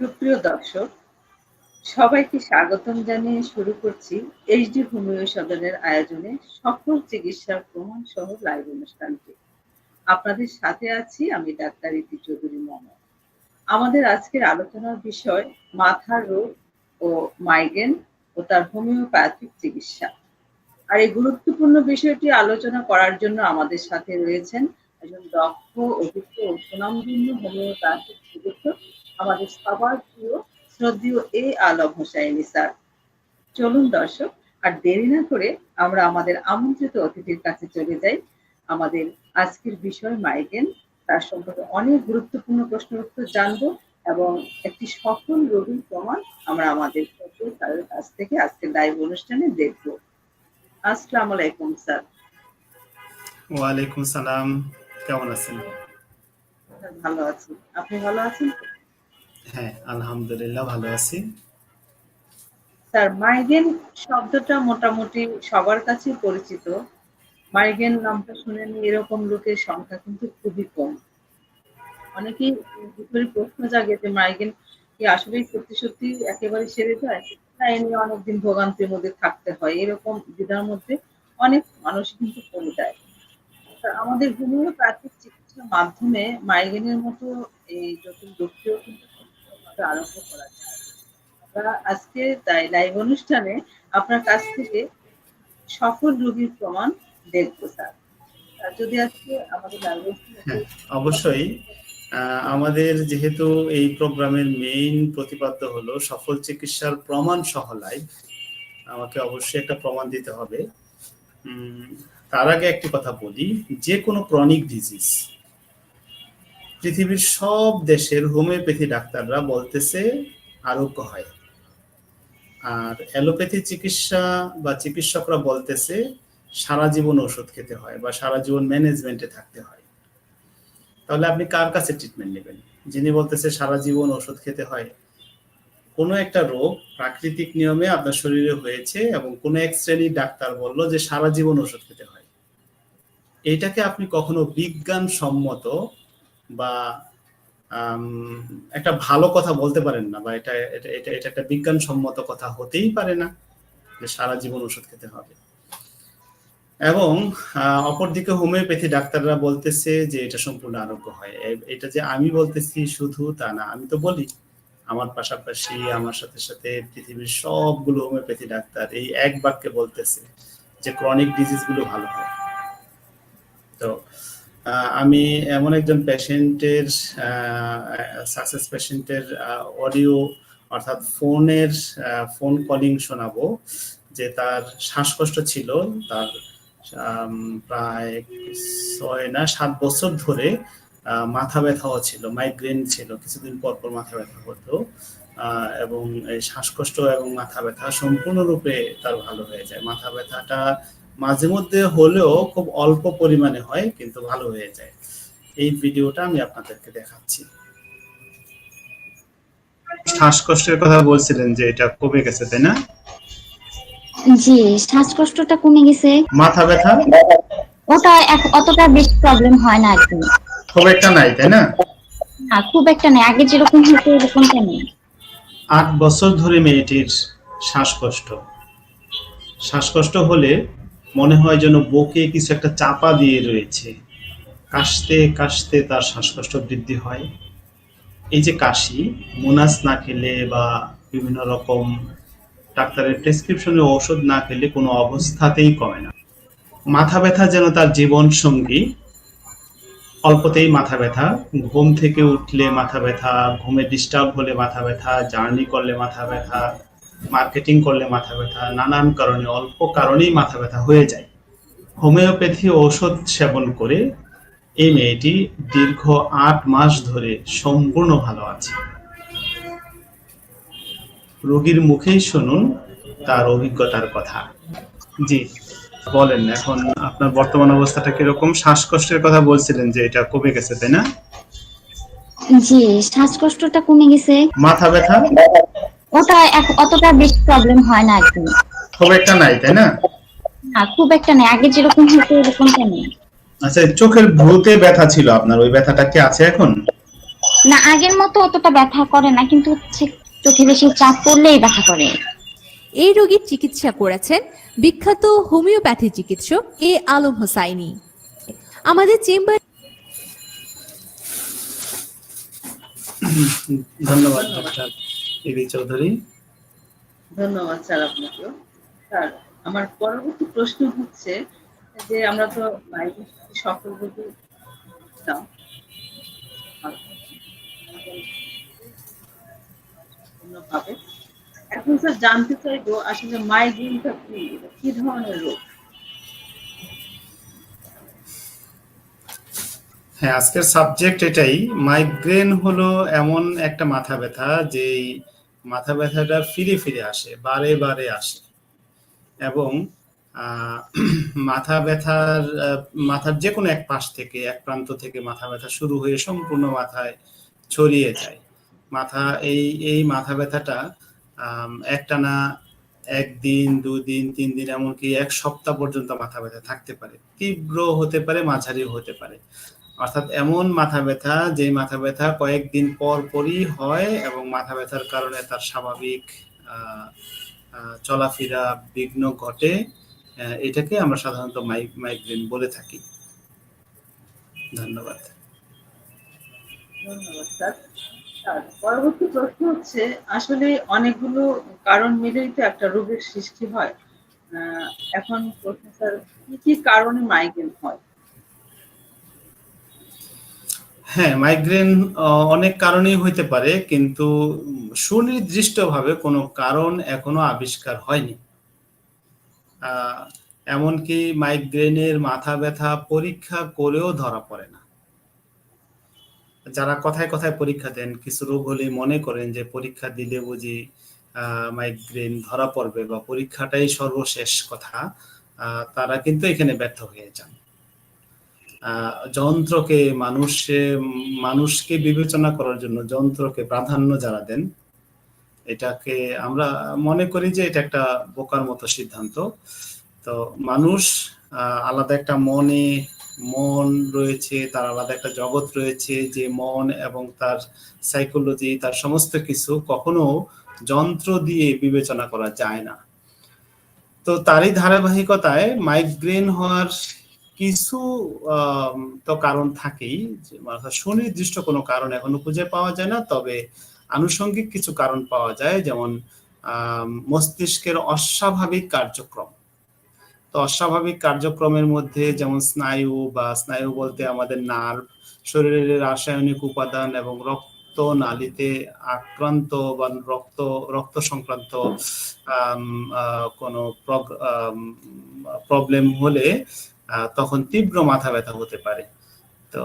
সুপ্রিয় দর্শক, সবাইকে স্বাগতম জানিয়ে শুরু করছি এইচডি হোমিও সদনের আয়োজনে সফল চিকিৎসার প্রমাণ সহ লাইভ অনুষ্ঠানটি। আপনাদের সাথে আছি আমি ডাক্তার ইতি চৌধুরী মম আমাদের আজকের আলোচনার বিষয় মাথার রোগ ও মাইগ্রেন ও তার হোমিওপ্যাথিক চিকিৎসা। আর এই গুরুত্বপূর্ণ বিষয়টি আলোচনা করার জন্য আমাদের সাথে রয়েছেন একজন দক্ষ অভিজ্ঞ ও সুনামধন্য হোমিওপ্যাথিক চিকিৎসক আমাদের সবার প্রিয় শ্রদ্ধেয় এ আলম হোসাইনি স্যার। চলুন দর্শক আর দেরি না করে আমরা আমাদের আমন্ত্রিত অতিথির কাছে চলে যাই। আমাদের আজকের বিষয় মাইগ্রেন তার সম্পর্কে অনেক গুরুত্বপূর্ণ প্রশ্ন উত্তর জানব এবং একটি সফল রোগীর প্রমাণ আমরা আমাদের স্যারের কাছ থেকে আজকের লাইভ অনুষ্ঠানে দেখব। আসসালাম আলাইকুম স্যার। ওয়ালাইকুম সালাম। কেমন আছেন? ভালো আছি। আপনি ভালো আছেন? হ্যাঁ আলহামদুলিল্লাহ ভালো আছি। স্যার, মাইগ্রেন শব্দটা মোটামুটি সবার কাছে পরিচিত। মাইগ্রেন নামটা এরকম লোকের সংখ্যা কিন্তু খুবই কম। অনেকেই প্রশ্ন জাগে যে মাইগ্রেন কি আসলেই সত্যি সত্যি একেবারে সেরে যায়? না, এ নিয়ে অনেকদিন ভোগান্তির মধ্যে থাকতে হয়। এরকম দ্বিধার মধ্যে অনেক মানুষ কিন্তু পড়ে যায়। আমাদের হোমিওপ্যাথিক চিকিৎসার মাধ্যমে মাইগ্রেনের মতো এই জটিল রোগটিও কিন্তু সুন্দরভাবে আরোগ্য করা যায়। আজকে তাই লাইভ অনুষ্ঠানে আপনার কাছ থেকে সফল রোগীর প্রমাণ দেখব, স্যার। যদি আজকে আমাদের লাইভ হ্যাঁ অবশ্যই। আমাদের যেহেতু এই প্রোগ্রামের মেইন প্রতিপাদ্য হলো সফল চিকিৎসার প্রমাণ সহ লাইভ আমাকে অবশ্যই একটা প্রমাণ দিতে হবে। তার আগে একটি কথা বলি, যে কোনো ক্রনিক ডিজিজ পৃথিবীর সব দেশের হোমিওপ্যাথি ডাক্তাররা বলতেছে আরোগ্য হয়। আর অ্যালোপ্যাথি চিকিৎসা বা চিকিৎসকরা বলতেছে সারা জীবন ওষুধ খেতে হয় বা সারা জীবন ম্যানেজমেন্টে থাকতে হয়। তাহলে আপনি কার কাছে ট্রিটমেন্ট নেবেন? যিনি বলতেছে সারা জীবন ওষুধ খেতে হয়। কোনো একটা রোগ প্রাকৃতিক নিয়মে আপনার শরীরে হয়েছে এবং কোনো এক শ্রেণির ডাক্তার বলল যে সারা জীবন ওষুধ খেতে হয়। এইটাকে আপনি কখনো বিজ্ঞান সম্মত বা একটা ভালো কথা বলতে পারেন না বা এটা এটা এটা এটা একটা বিজ্ঞানসম্মত কথা হতেই পারে না যে সারা জীবন ওষুধ খেতে হবে। এবং অপরদিকে হোমিওপ্যাথি ডাক্তাররা বলতেছে যে এটা সম্পূর্ণ আরোগ্য হয়। এটা যে আমি বলতেছি শুধু তা না, আমি তো বলি, আমার পাশাপাশি, আমার সাথে সাথে পৃথিবীর সবগুলো হোমিওপ্যাথি ডাক্তার এই এক বাক্যে বলতেছে যে ক্রনিক ডিজিজগুলো ভালো হয়। তো আমি এমন একজন পেশেন্টের সাকসেস পেশেন্টের অডিও অর্থাৎ ফোনের ফোন কলিং শোনাবো যে তার শ্বাসকষ্ট ছিল তার প্রায় ছয় না সাত বছর ধরে মাথা ব্যথাও ছিল মাইগ্রেন ছিল কিছুদিন পর পর মাথা ব্যথা আহ, এবং শ্বাসকষ্ট এবং মাথা ব্যথা সম্পূর্ণরূপে তার ভালো হয়ে যায়। মাথা ব্যথাটা মাঝে মধ্যে হলেও খুব অল্প পরিমাণে হয় কিন্তু ভালো হয়ে যায়। এই ভিডিওটা আমি আপনাদেরকে দেখাচ্ছি। শ্বাসকষ্টের কথা বলছিলেন যে এটা কমে গেছে তাই না? জি শ্বাসকষ্টটা কমে গেছে। মাথা ব্যথা? ওটা অতটা বেশি প্রবলেম হয় না একদম খুব একটা নাই তাই না? না খুব একটা নেই। আগে যেরকম হতো এরকমটা নেই। আট বছর ধরে মেয়েটির শ্বাসকষ্ট। শ্বাসকষ্ট হলে মনে হয় যেন বুকে কিছু একটা চাপা দিয়ে রয়েছে। কাশতে কাশতে তার শ্বাসকষ্ট বৃদ্ধি হয়। এই যে কাশি, মোনাস না খেলে বা বিভিন্ন রকম ডাক্তারের প্রেসক্রিপশনে ঔষধ না খেলে কোনো অবস্থাতেই কমে না। মাথা ব্যথা যেন তার জীবন সঙ্গী। অল্পতেই মাথা ব্যথা, ঘুম থেকে উঠলে মাথা ব্যথা, ঘুমে ডিস্টার্ব হলে মাথা ব্যথা জার্নি করলে মাথা ব্যথা মার্কেটিং করলে মাথা ব্যথা নানান কারণে অল্প কারণেই মাথা ব্যথা হয়ে যায়। হোমিওপ্যাথি ঔষধ সেবন করে এই মেয়েটি দীর্ঘ আট মাস ধরে সম্পূর্ণ ভালো আছে। রোগীর মুখেই শুনুন তার অভিজ্ঞতার কথা। জি বলেন এখন আপনার বর্তমান অবস্থাটা কীরকম? শ্বাসকষ্টের কথা বলছিলেন যে এটা কমে গেছে তাই না? জি শ্বাসকষ্টটা কমে গেছে। মাথা ব্যথা? ওটা অতটা বেশি প্রবলেম হয় না একদম। খুব একটা নাই তাই না? না খুব একটা নেই। আগে যেরকম হতো এরকমটা নেই। আচ্ছা চোখের ভ্রুতে ব্যথা ছিল আপনার ওই ব্যথাটা কি আছে এখন? না আগের মতো অতটা ব্যথা করে না কিন্তু চোখে বেশি চাপ পড়লেই ব্যথা করে। এই রোগীর চিকিৎসা করেছেন বিখ্যাত হোমিওপ্যাথি চিকিৎসক এ আলম হোসাইনি। আমাদের চেম্বার ধন্যবাদ এবি চৌধুরী। ধন্যবাদ স্যার আপনাকেও। স্যার, আমার পরবর্তী প্রশ্ন হচ্ছে যে আমরা তো মাইগ্রেন সকল এখন স্যার জানতে চাইব আসলে মাইগ্রেনটা কি? কি ধরনের রোগ? হ্যাঁ আজকের সাবজেক্ট এটাই। মাইগ্রেন হলো এমন একটা মাথা ব্যথা যেই মাথা ব্যথাটা ফিরে ফিরে আসে, বারে বারে আসে। এবং মাথা ব্যথার মাথার যে কোনো এক পাশ থেকে, এক প্রান্ত থেকে মাথা ব্যথা শুরু হয়ে সম্পূর্ণ মাথায় ছড়িয়ে যায়। মাথা, এই এই মাথা ব্যথাটা একটানা, একদিন, দুদিন তিন দিন এমনকি এক সপ্তাহ পর্যন্ত মাথা ব্যথা থাকতে পারে। তীব্র হতে পারে, মাঝারিও হতে পারে। অর্থাৎ এমন মাথা ব্যথা যে মাথা ব্যথা কয়েকদিন পর পরই হয় এবং মাথা ব্যথার কারণে তার স্বাভাবিক চলাফেরা বিঘ্ন ঘটে এটাকে আমরা সাধারণত মাই- মাইগ্রেন বলে থাকি। ধন্যবাদ। পরবর্তী প্রশ্ন হচ্ছে, আসলে অনেকগুলো কারণ মিলেই তো একটা রোগের সৃষ্টি হয়। এখন প্রশ্ন, স্যার, কি কি কারণে মাইগ্রেন হয়? হ্যাঁ মাইগ্রেন অনেক কারণেই হইতে পারে, কিন্তু সুনির্দিষ্টভাবে কোনো কারণ এখনও আবিষ্কার হয়নি। এমনকি মাইগ্রেনের মাথা ব্যথা পরীক্ষা করেও ধরা পড়ে না। যারা কথায় কথায় পরীক্ষা দেন, কিছু রোগ হলে মনে করেন যে পরীক্ষা দিলে বুঝি মাইগ্রেন ধরা পড়বে বা পরীক্ষাটাই সর্বশেষ কথা। তারা কিন্তু এখানে ব্যর্থ হয়ে যান। যন্ত্রকে মানুষে, মানুষকে বিবেচনা করার জন্য যন্ত্রকে প্রাধান্য যারা দেন, এটাকে আমরা মনে করি যে এটা একটা বোকার মতো সিদ্ধান্ত। তো মানুষ আলাদা একটা মনে, মন রয়েছে, তার আলাদা একটা জগৎ রয়েছে, যে মন এবং তার সাইকোলজি তার সমস্ত কিছু কখনো যন্ত্র দিয়ে বিবেচনা করা যায় না। তো তারই ধারাবাহিকতায় মাইগ্রেন হওয়ার কিছু তো কারণ থাকেই সুনির্দিষ্ট কোনো কারণ এখনও খুঁজে পাওয়া যায় না, তবে আনুষঙ্গিক কিছু কারণ পাওয়া যায়, যেমন মস্তিষ্কের অস্বাভাবিক কার্যক্রম। তো অস্বাভাবিক কার্যক্রমের মধ্যে যেমন স্নায়ু বা স্নায়ু বলতে আমাদের নার্ভ, শরীরের রাসায়নিক উপাদান এবং রক্ত নালীতে আক্রান্ত বা রক্ত রক্ত সংক্রান্ত কোনো প্রবলেম হলে তখন তীব্র মাথা ব্যথা হতে পারে। তো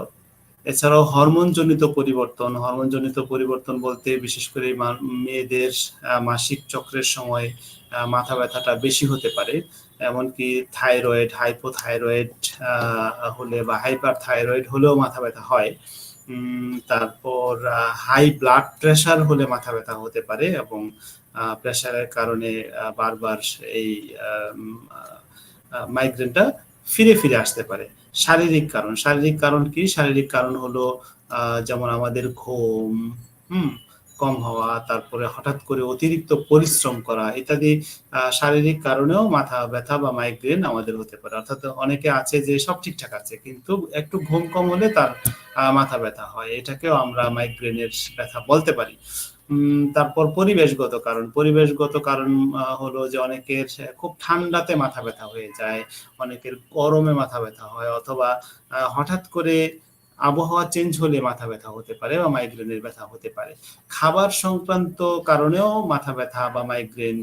এছাড়াও হরমোনজনিত পরিবর্তন হরমোনজনিত পরিবর্তন বলতে বিশেষ করে মেয়েদের মাসিক চক্রের সময় মাথা ব্যথাটা বেশি হতে পারে। এমনকি থাইরয়েড, হাইপোথাইরয়েড হলে বা হাইপার থাইরয়েড হলেও মাথা ব্যথা হয়। তারপর হাই ব্লাড প্রেশার হলে মাথা ব্যথা হতে পারে এবং প্রেশারের কারণে বারবার এই মাইগ্রেনটা ফিরে ফিরে আসতে পারে। শারীরিক কারণ। শারীরিক কারণ কি? শারীরিক কারণ হলো যেমন আমাদের ঘুম, হুম, কম হওয়া, তারপরে হঠাৎ করে অতিরিক্ত পরিশ্রম করা ইত্যাদি শারীরিক কারণেও মাথা ব্যথা বা মাইগ্রেন আমাদের হতে পারে। অর্থাৎ অনেকে আছে যে সব ঠিকঠাক আছে, কিন্তু একটু ঘুম কম হলে তার মাথা ব্যথা হয়। এটাকেও আমরা মাইগ্রেনের ব্যথা বলতে পারি। তারপর পরিবেশগত কারণ। পরিবেশগত কারণ হলো যে অনেকের খুব ঠান্ডাতে মাথা ব্যথা হয়ে যায়, অনেকের গরমে মাথা ব্যথা হয় অথবা হঠাৎ করে আবহাওয়া চেঞ্জ হলে মাথা ব্যথা হতে পারে বা মাইগ্রেনের ব্যথা হতে পারে। খাবার সংক্রান্ত কারণেও মাথা ব্যথা বা মাইগ্রেন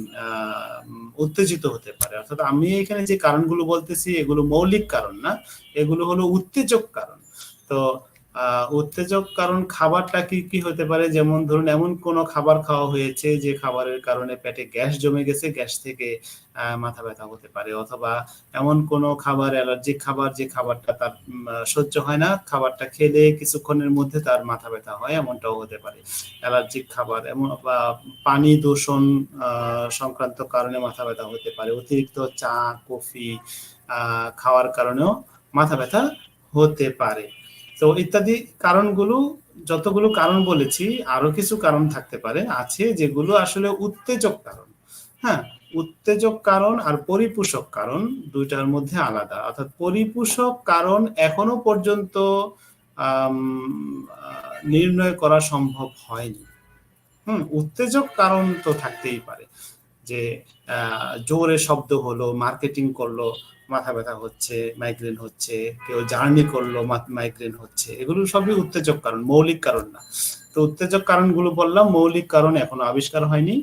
উত্তেজিত হতে পারে। অর্থাৎ আমি এখানে যে কারণগুলো বলতেছি, এগুলো মৌলিক কারণ না, এগুলো হলো উত্তেজক কারণ। তো উত্তেজক কারণ খাবারটা কি কি হতে পারে? যেমন ধরুন, এমন কোনো খাবার খাওয়া হয়েছে যে খাবারের কারণে পেটে গ্যাস জমে গেছে, গ্যাস থেকে মাথা ব্যথা হতে পারে। অথবা এমন কোনো খাবার, অ্যালার্জিক খাবার যে খাবারটা তার সহ্য হয় না, খাবারটা খেলে কিছুক্ষণের মধ্যে তার মাথা ব্যথা হয়, এমনটাও হতে পারে। অ্যালার্জিক খাবার, এমন পানি দূষণ সংক্রান্ত কারণে মাথা ব্যথা হতে পারে। অতিরিক্ত চা, কফি খাওয়ার কারণেও মাথা ব্যথা হতে পারে। তো ইত্যাদি কারণগুলো, যতগুলো কারণ বলেছি, আরও কিছু কারণ থাকতে পারে, আছে যেগুলো আসলে উত্তেজক কারণ। হ্যাঁ উত্তেজক কারণ আর পরিপোষক কারণ দুইটার মধ্যে আলাদা। অর্থাৎ পরিপোষক কারণ এখনও পর্যন্ত নির্ণয় করা সম্ভব হয়নি। হুম, উত্তেজক কারণ তো থাকতেই পারে। যে জোরে শব্দ হলো মার্কেটিং করল মাথা ব্যথা হচ্ছে মাইগ্রেন হচ্ছে, কেউ জার্নি করল মাইগ্রেন হচ্ছে, এগুলো সবই উত্তেজক কারণ, মৌলিক কারণ না। তো উত্তেজক কারণগুলো বললাম, মৌলিক কারণ এখনও আবিষ্কার হয়নি।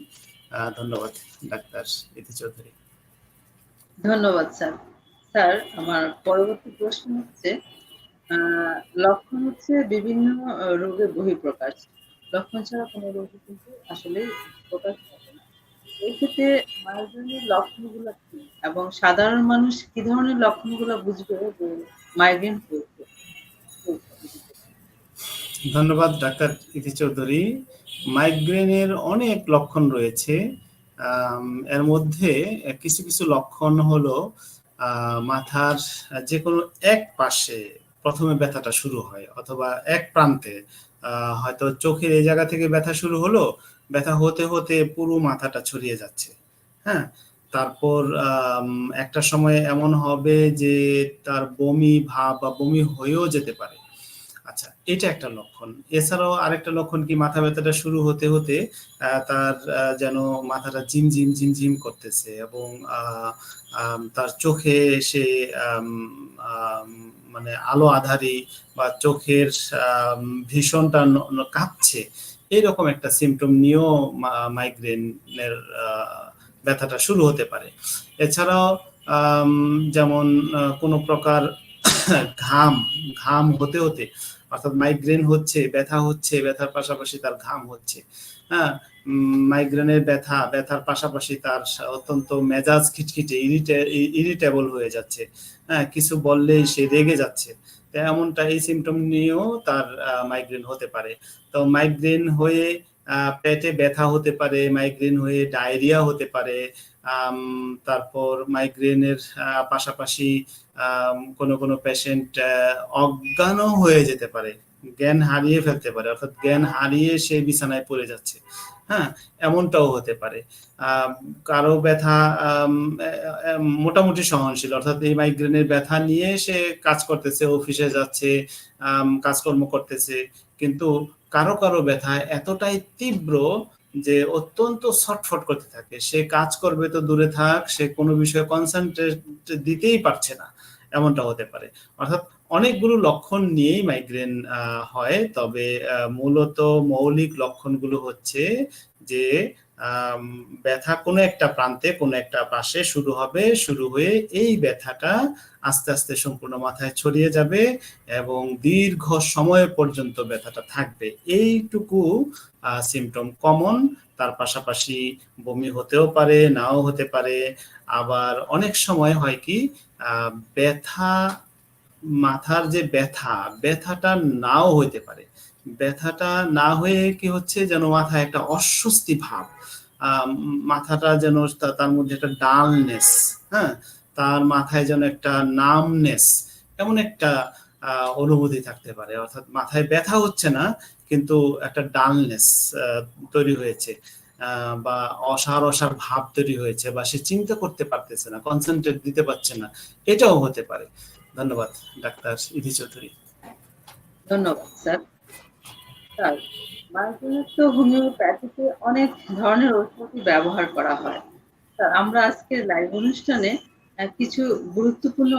ধন্যবাদ, ডাক্তার ইতি চৌধুরী। ধন্যবাদ, স্যার। স্যার, আমার পরবর্তী প্রশ্ন হচ্ছে লক্ষণ হচ্ছে বিভিন্ন রোগের বহিঃপ্রকাশ। লক্ষণ ছাড়া কোনো রোগই কিন্তু আসলে প্রকাশ পাবে না এই ক্ষেত্রে মাইগ্রেনের লক্ষণগুলো কি? এবং সাধারণ মানুষ কি ধরনের লক্ষণগুলো বুঝবে মাইগ্রেন হয়েছে? ধন্যবাদ, ডাক্তার ইতি চৌধুরী। মাইগ্রেনের অনেক লক্ষণ রয়েছে। এর মধ্যে কিছু কিছু লক্ষণ হলো মাথার যে কোনো এক পাশে প্রথমে ব্যথাটা শুরু হয়, অথবা এক প্রান্তে হয়তো চোখের এই জায়গা থেকে ব্যথা শুরু হলো ব্যথা হতে হতে পুরো মাথাটা ছড়িয়ে যাচ্ছে। হ্যাঁ? তারপর একটা সময় এমন হবে যে তার বমি ভাব বা বমি হয়েও যেতে পারে। আচ্ছা এটা একটা লক্ষণ। এছাড়াও আরেকটা লক্ষণ কি মাথা ব্যথাটা শুরু হতে হতে তার যেন মাথাটা ঝিম ঝিম ঝিম ঝিম করতেছে এবং তার চোখে সে মানে আলো আধারি বা চোখের ভীষণটা কাঁপছে। এইরকম একটা সিমটম নিয়েও মাইগ্রেনের ব্যথাটা শুরু হতে পারে। এছাড়াও যেমন কোনো প্রকার ঘাম ঘাম হতে হতে, অর্থাৎ মাইগ্রেন হচ্ছে, ব্যথা হচ্ছে, ব্যথার পাশাপাশি তার ঘাম হচ্ছে হ্যাঁ? মাইগ্রেনের ব্যথা, ব্যথার পাশাপাশি তার অত্যন্ত মেজাজ খিটখিটে ইরিটেবল হয়ে যাচ্ছে হ্যাঁ? কিছু বললেই সে রেগে যাচ্ছে তো এমনটা এই সিমটম নিয়েও তার মাইগ্রেন হতে পারে। তো মাইগ্রেন হয়ে পেটে ব্যথা হতে পারে মাইগ্রেন হয়ে ডায়রিয়া হতে পারে তারপর মাইগ্রেনের পাশাপাশি কোনো কোনো পেশেন্ট অজ্ঞানও হয়ে যেতে পারে। জ্ঞান হারিয়ে ফেলতে পারে, অর্থাৎ জ্ঞান হারিয়ে সে বিছানায় পড়ে যাচ্ছে। হ্যাঁ এমনটাও হতে পারে। কারও ব্যথা মোটামুটি সহনশীল, অর্থাৎ এই মাইগ্রেনের ব্যথা নিয়ে সে কাজ করতেছে অফিসে যাচ্ছে কাজকর্ম করতেছে, কিন্তু কারও কারও ব্যথা এতটাই তীব্র যে অত্যন্ত ছটফট করতে থাকে। সে কাজ করবে তো দূরে থাক, সে কোনো বিষয়ে কনসেন্ট্রেট দিতেই পারছে না এমনটা হতে পারে। অর্থাৎ অনেকগুলো লক্ষণ নিয়েই মাইগ্রেন হয়। তবে মূলত মৌলিক লক্ষণগুলো হচ্ছে যে ব্যথা কোনো একটা প্রান্তে, কোনো একটা পাশে শুরু হবে, শুরু হয়ে এই ব্যথাটা আস্তে আস্তে সম্পূর্ণ মাথায় ছড়িয়ে যাবে এবং দীর্ঘ সময় পর্যন্ত ব্যথাটা থাকবে। এইটুকু সিমটম কমন তার পাশাপাশি বমি হতেও পারে, নাও হতে পারে। আবার অনেক সময় হয় কি ব্যথা মাথার যে ব্যথা, ব্যথাটা নাও হইতে পারে। ব্যথাটা না হয়ে কি হচ্ছে যেন মাথায় একটা অস্বস্তি ভাব মাথাটা যেন তার মধ্যে একটা ডালনেস হ্যাঁ? তার মাথায় যেন একটা নামনেস, এমন একটা অনুভূতি থাকতে পারে। অর্থাৎ মাথায় ব্যথা হচ্ছে না, কিন্তু একটা ডালনেস তৈরি হয়েছে বা অসার অসার ভাব তৈরি হয়েছে, বা সে চিন্তা করতে পারতেছে না কনসেন্ট্রেট দিতে পারছে না, এটাও হতে পারে। ধন্যবাদ ডাক্তার ইধি চৌধুরী। ধন্যবাদ স্যার। স্যার হোমিওপ্যাথিতে অনেক ধরনের ঔষধই ব্যবহার করা হয়। স্যার আমরা আজকের লাইভ অনুষ্ঠানে কিছু গুরুত্বপূর্ণ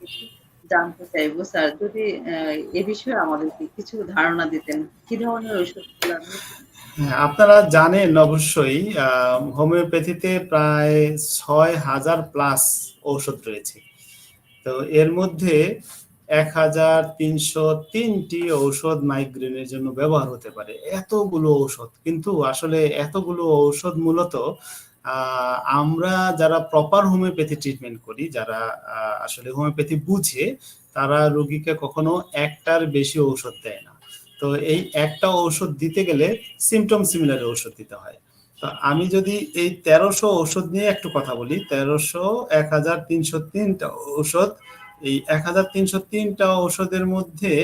কিছু জানতে চাইব স্যার। যদি এ বিষয়ে আমাদেরকে কিছু ধারণা দিতেন কি ধরনের আপনি হ্যাঁ, আপনারা জানেন অবশ্যই হোমিওপ্যাথিতে প্রায় ছয় হাজার প্লাস ঔষধ রয়েছে। তো এর মধ্যে এক হাজার তিনশো তিনটি ঔষধ মাইগ্রেনের জন্য ব্যবহার হতে পারে। এতগুলো ঔষধ। কিন্তু আসলে এতগুলো ঔষধ মূলত আমরা যারা প্রপার হোমিওপ্যাথি ট্রিটমেন্ট করি, যারা আসলে হোমিওপ্যাথি বুঝে, তারা রোগীকে কখনো একটার বেশি ঔষধ দেয় না। তো এই একটা ঔষধ দিতে গেলে সিমটম সিমিলার ঔষধ দিতে হয়। আমি যদি এই তেরোশো ঔষধ নিয়ে একটু কথা বলি, তেরোশো এক হাজার তিনশো তিনটা ঔষধ, এই এক হাজার তিনশো তিনটা ঔষধের মধ্যে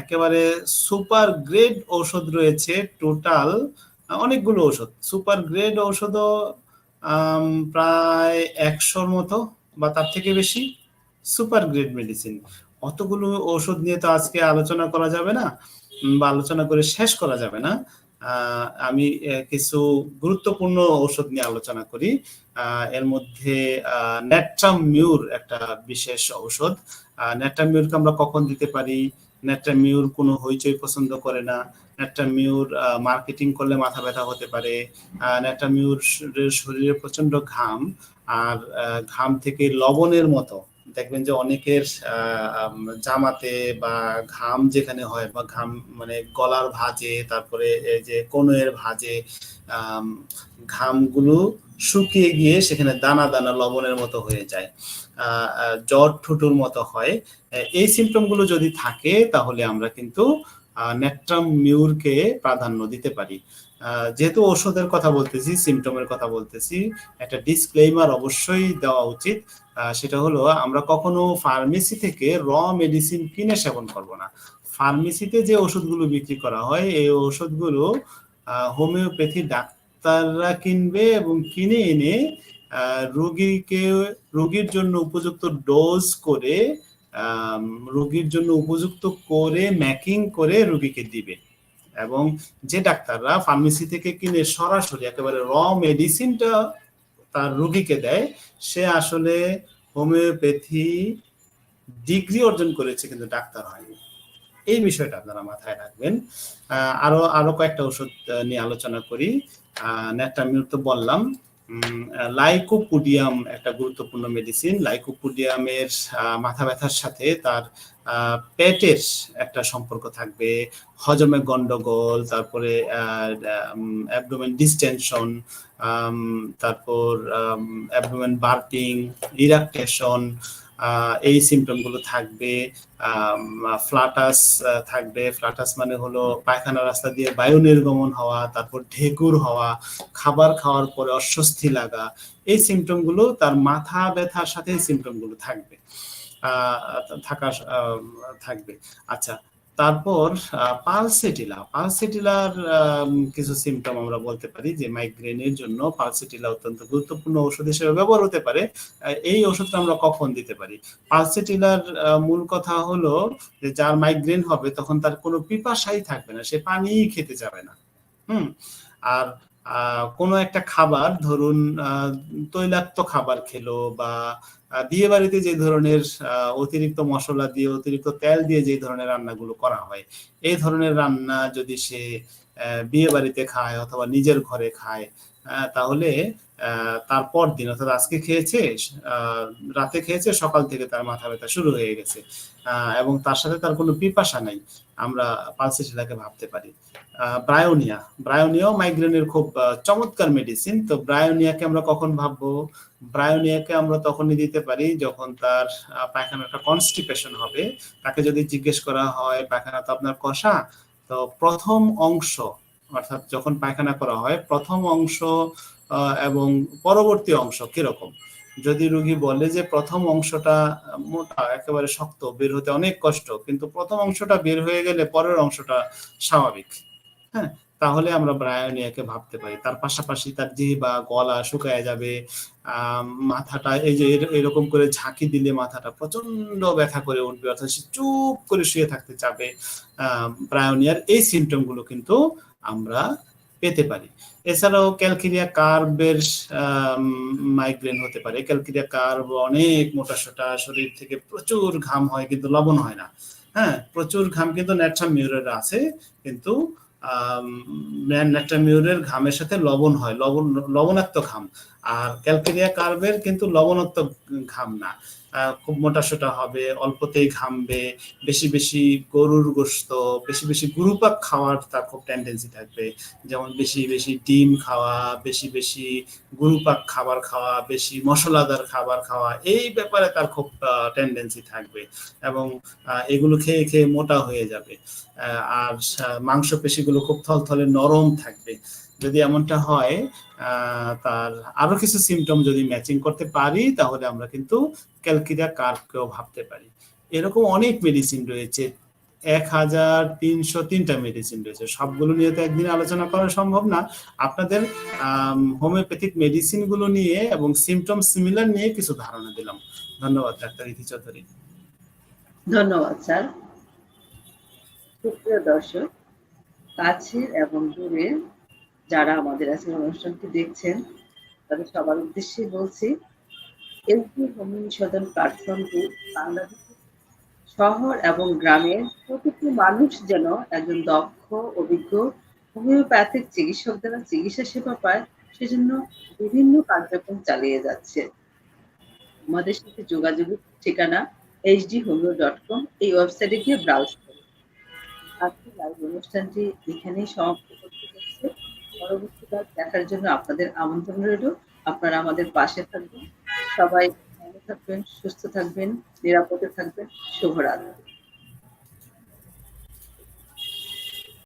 একেবারে সুপার গ্রেড ঔষধ রয়েছে টোটাল, অনেকগুলো ঔষধ। সুপার গ্রেড ঔষধও প্রায় একশোর মতো বা তার থেকে বেশি সুপার গ্রেড মেডিসিন। অতগুলো ঔষধ নিয়ে তো আজকে আলোচনা করা যাবে না বা আলোচনা করে শেষ করা যাবে না। আমি কিছু গুরুত্বপূর্ণ ঔষধ নিয়ে আলোচনা করি। এর মধ্যে নেট্রাম মিউর একটা বিশেষ ঔষধ। নেট্রামিউরকে আমরা কখন দিতে পারি? নেট্রামিউর কোনো হইচই পছন্দ করে না। নেট্রামিউর মার্কেটিং করলে মাথা ব্যথা হতে পারে। নেট্রামিউর শরীরে প্রচণ্ড ঘাম। আর ঘাম থেকে লবণের মতো দেখবেন যে অনেকের জামাতে বা ঘাম যেখানে হয় বা ঘাম মানে গলার ভাঁজে, তারপরে যে কনুয়ের ভাঁজে ঘামগুলো শুকিয়ে গিয়ে সেখানে দানা দানা লবণের মতো হয়ে যায়। জ্বর ঠুটুর মতো হয়। এই সিমটমগুলো যদি থাকে তাহলে আমরা কিন্তু নেট্রাম মিউরকে প্রাধান্য দিতে পারি। যেহেতু ওষুধের কথা বলতেছি সিমটমের কথা বলতেছি, একটা ডিসক্লেইমার অবশ্যই দেওয়া উচিত। সেটা হলো আমরা কখনো ফার্মেসি থেকে র মেডিসিন কিনে সেবন করব না। ফার্মেসিতে যে ওষুধগুলো বিক্রি করা হয়, এই ওষুধগুলো হোমিওপ্যাথি ডাক্তাররা কিনবে এবং কিনে এনে রোগীকে, রোগীর জন্য উপযুক্ত ডোজ করে রোগীর জন্য উপযুক্ত করে ম্যাকিং করে রোগীকে দিবে। এবং যে ডাক্তাররা ফার্মেসি থেকে কিনে সরাসরি একেবারে র মেডিসিনটা তার রুগীকে দেয়, সে আসলে হোমিওপ্যাথি ডিগ্রি অর্জন করেছে কিন্তু ডাক্তার হয়নি। এই বিষয়টা আপনারা মাথায় রাখবেন। আরও আরও কয়েকটা ওষুধ নিয়ে আলোচনা করি। ন্যাটামিউর তো বললাম। লাইকোপুডিয়াম একটা গুরুত্বপূর্ণ মেডিসিন লাইকোপুডিয়ামের মাথা ব্যথার সাথে তার পেটের একটা সম্পর্ক থাকবে। হজমে গন্ডগোল, তারপরে অ্যাবডোমেন ডিস্টেনশন তারপর অ্যাবডোমেন বার্পিং ইরাকটেশন এই সিমটমগুলো থাকবে ফ্লাটাস থাকবে। ফ্লাটাস মানে হলো পায়খানা রাস্তা দিয়ে বায়ু নির্গমন হওয়া, তারপর ঢেকুর হওয়া, খাবার খাওয়ার পরে অস্বস্তি লাগা। এই সিমটমগুলো তার মাথা ব্যথার সাথে সিমটমগুলো থাকবে। থাকা থাকবে। আচ্ছা তারপর পালসেটিলা। পালসেটিলার কিছু সিমটম আমরা বলতে পারি যে মাইগ্রেনের জন্য পালসেটিলা অত্যন্ত গুরুত্বপূর্ণ ওষুধ হিসেবে ব্যবহার হতে পারে। এই ওষুধটা আমরা কখন দিতে পারি? পালসেটিলার মূল কথা হলো যে যার মাইগ্রেন হবে তখন তার কোনো পিপাসাই থাকবে না, সে পানিই খেতে যাবে না। হুম? আর কোনো একটা খাবার, ধরুন তৈলাক্ত খাবার খেলো বা বিয়ে বাড়িতে যে ধরনের অতিরিক্ত মশলা দিয়ে, অতিরিক্ত তেল দিয়ে যে ধরনের রান্নাগুলো করা হয়, এই ধরনের রান্না যদি সে বিয়ে বাড়িতে খায় অথবা নিজের ঘরে খায় তাহলে তারপর দিন, অর্থাৎ আজকে খেয়েছে রাতে খেয়েছে, সকাল থেকে তার মাথা ব্যথা শুরু হয়ে গেছে। এবং তার সাথে তার কোনো পিপাসা নাই, আমরা পালসেটিলাকে ভাবতে পারি। ব্রায়োনিয়া ব্রায়োনিয়াও মাইগ্রেনের খুব চমৎকার মেডিসিন তো ব্রায়োনিয়াকে আমরা কখন ভাববো? ব্রায়োনিয়াকে আমরা তখনই দিতে পারি যখন তার পায়খানাটা কনস্টিপেশন হবে। তাকে যদি জিজ্ঞেস করা হয়, পায়খানা তো আপনার কষা? তো প্রথম অংশ, অর্থাৎ যখন পায়খানা করা হয়, প্রথম অংশ এবং পরবর্তী অংশ কীরকম? যদি রুগী বলে যে প্রথম অংশটা মোটা, একেবারে শক্ত, বের হতে অনেক কষ্ট, কিন্তু প্রথম অংশটা বের হয়ে গেলে পরের অংশটা স্বাভাবিক হ্যাঁ? তাহলে আমরা ব্রায়োনিয়াকে ভাবতে পারি। তার পাশাপাশি তার জিহ বা গলা শুকায় যাবে মাথাটা এই যে এর- এরকম করে ঝাঁকি দিলে মাথাটা প্রচণ্ড ব্যথা করে উঠবে, অর্থাৎ সে চুপ করে শুয়ে থাকতে চাবে ব্রায়োনিয়ার এই সিমটমগুলো কিন্তু আমরা পেতে পারি। এছাড়াও ক্যালকেরিয়া কার্বের মাইগ্রেন হতে পারে। ক্যালকেরিয়া কার্ব অনেক মোটা সোটা শরীর থেকে প্রচুর ঘাম হয় কিন্তু লবণ হয় না। হ্যাঁ প্রচুর ঘাম কিন্তু ন্যাট্রামিউরের আছে কিন্তু ন্যাট্রামিউরের ঘামের সাথে লবণ হয়, লবণ, লবণাক্ত ঘাম। আর ক্যালকেরিয়া কার্বের কিন্তু লবণাক্ত ঘাম না। খুব মোটা সোটা হবে, অল্পতেই ঘামবে, বেশি বেশি গরুর গোস্ত বেশি বেশি গুরুপাক খাওয়ার তার খুব টেন্ডেন্সি থাকবে। যেমন বেশি বেশি ডিম খাওয়া, বেশি বেশি গুরুপাক খাবার খাওয়া, বেশি মশলাদার খাবার খাওয়া, এই ব্যাপারে তার খুব টেন্ডেন্সি থাকবে এবং এগুলো খেয়ে খেয়ে মোটা হয়ে যাবে। আর মাংস পেশিগুলো খুব থলথলে নরম থাকবে। যদি এমনটা হয় তার আরও কিছু সিমটম যদি ম্যাচিং করতে পারি, তাহলে আমরা কিন্তু ক্যালকিরিয়া কার্ভকেও ভাবতে পারি। এরকম অনেক মেডিসিন রয়েছে। এক হাজার তিনশো তিনটা মেডিসিন রয়েছে। সবগুলো নিয়ে তো একদিনে আলোচনা করা সম্ভব না। আপনাদের হোমিওপ্যাথিক মেডিসিনগুলো নিয়ে এবং সিমটম সিমিলার নিয়ে কিছু ধারণা দিলাম। ধন্যবাদ, ডাক্তার ইতি চৌধুরী। ধন্যবাদ, স্যার। দর্শক, কাছের এবং দূরের যারা আমাদের আজকের অনুষ্ঠানটি দেখছেন, তাদের সবার উদ্দেশ্যে বলছি এলপি হোমিও সদন প্ল্যাটফর্মটি বাংলাদেশের শহর এবং গ্রামের প্রতিটি মানুষ যেন একজন দক্ষ, অভিজ্ঞ, হোমিওপ্যাথিক চিকিৎসক দ্বারা চিকিৎসা সেবা পায়, সেজন্য বিভিন্ন কার্যক্রম চালিয়ে যাচ্ছে। আমাদের সাথে যোগাযোগের ঠিকানা এইচডি হোমিও ডট কম এই ওয়েবসাইটে গিয়ে ব্রাউজ করুন। আজকের লাইভ অনুষ্ঠানটি এখানেই সমাপ্ত দেখার জন্য আপনাদের আমন্ত্রণ রইল। আপনারা আমাদের পাশে থাকবেন। সবাই ভালো থাকবেন, সুস্থ থাকবেন, নিরাপদে থাকবেন। শুভরাত্রি।